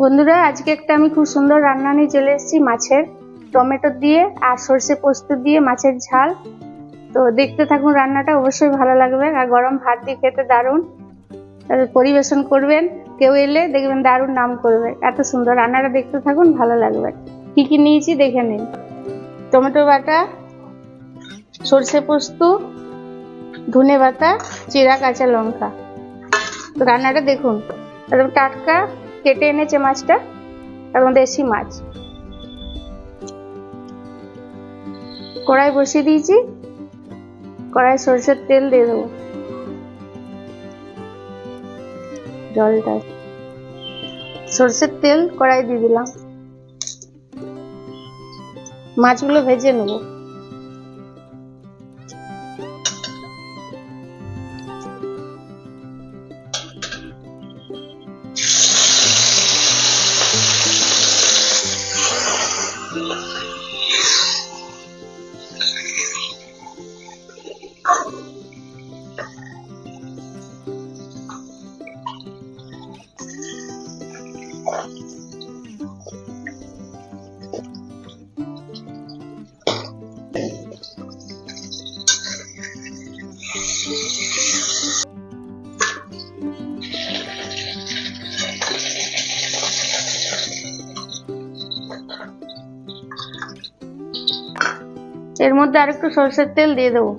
বন্ধুরা, আজকে একটা আমি খুব সুন্দর রান্না নিয়ে চলে এসেছি, মাছের। টমেটো দিয়ে আর সর্ষে পোস্ত দিয়ে মাছের ঝাল। তো দেখতে থাকুন রান্নাটা, অবশ্যই ভালো লাগবে। আর গরম ভাত দিয়ে খেতে দারুণ। পরিবেশন করবেন, কেউ এলে দেখবেন দারুণ নাম করবে। এত সুন্দর রান্নাটা দেখতে থাকুন, ভালো লাগবে। কি কি নিয়েছি দেখে নিন টমেটো বাটা, সর্ষে পোস্ত, ধনে বাটা জিরা কাঁচা লঙ্কা। রান্নাটা দেখুন। একদম টাটকা কেটে এনেছে মাছটা এবং দেশি মাছ। কড়াই বসিয়ে দিয়েছি। কড়াই সরষের তেল দিয়ে দেবো। জলটা। সরষের তেল কড়াই দিয়ে দিলাম। মাছগুলো ভেজে নেব। এর মধ্যে আরেকটু সরষের তেল দিয়ে দেবো।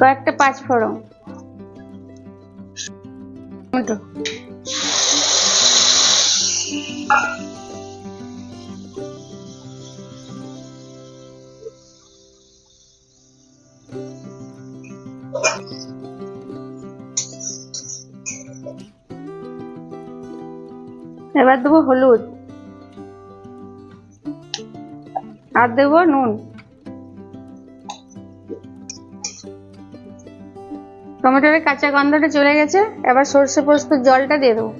কয়েকটা পাঁচ ফোড়ন টমেটো। এবার দেবো হলুদ। আর দেবো নুন। টমেটোর কাঁচা গন্ধটা চলে গেছে, এবার সর্ষে পোস্ত জলটা দিয়ে দেবো।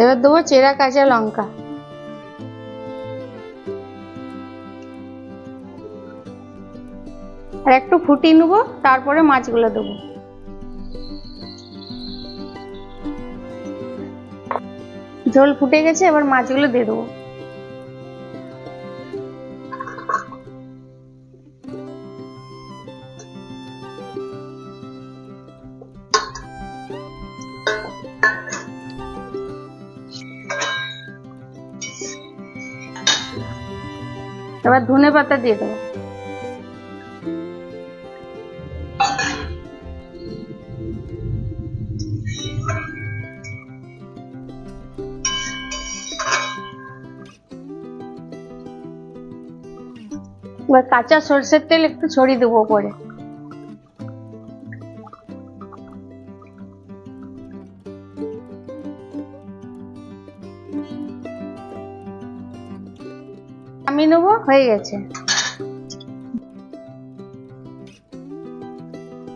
এবার দেবো চেরা কাঁচা লঙ্কা। আর একটু ফুটিয়ে নেব, তারপরে মাছগুলো দেবো। ঝোল ফুটে গেছে, এবার মাছগুলো দিয়ে দেবো। এবার ধনে পাতা দিয়ে দেবো। এবার কাঁচা সরষের তেল একটু ছড়িয়ে দেবো উপরে আমি নেব? হয়ে গেছে।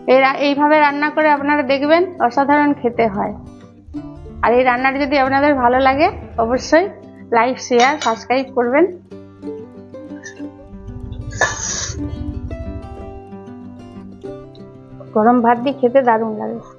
এরা এইভাবে রান্না করে আপনারা দেখবেন অসাধারণ খেতে হয়। আর এই রান্নাটা যদি আপনাদের ভালো লাগে, অবশ্যই লাইক, শেয়ার, সাবস্ক্রাইব করবেন। গরম ভাত দিয়ে খেতে দারুণ লাগে।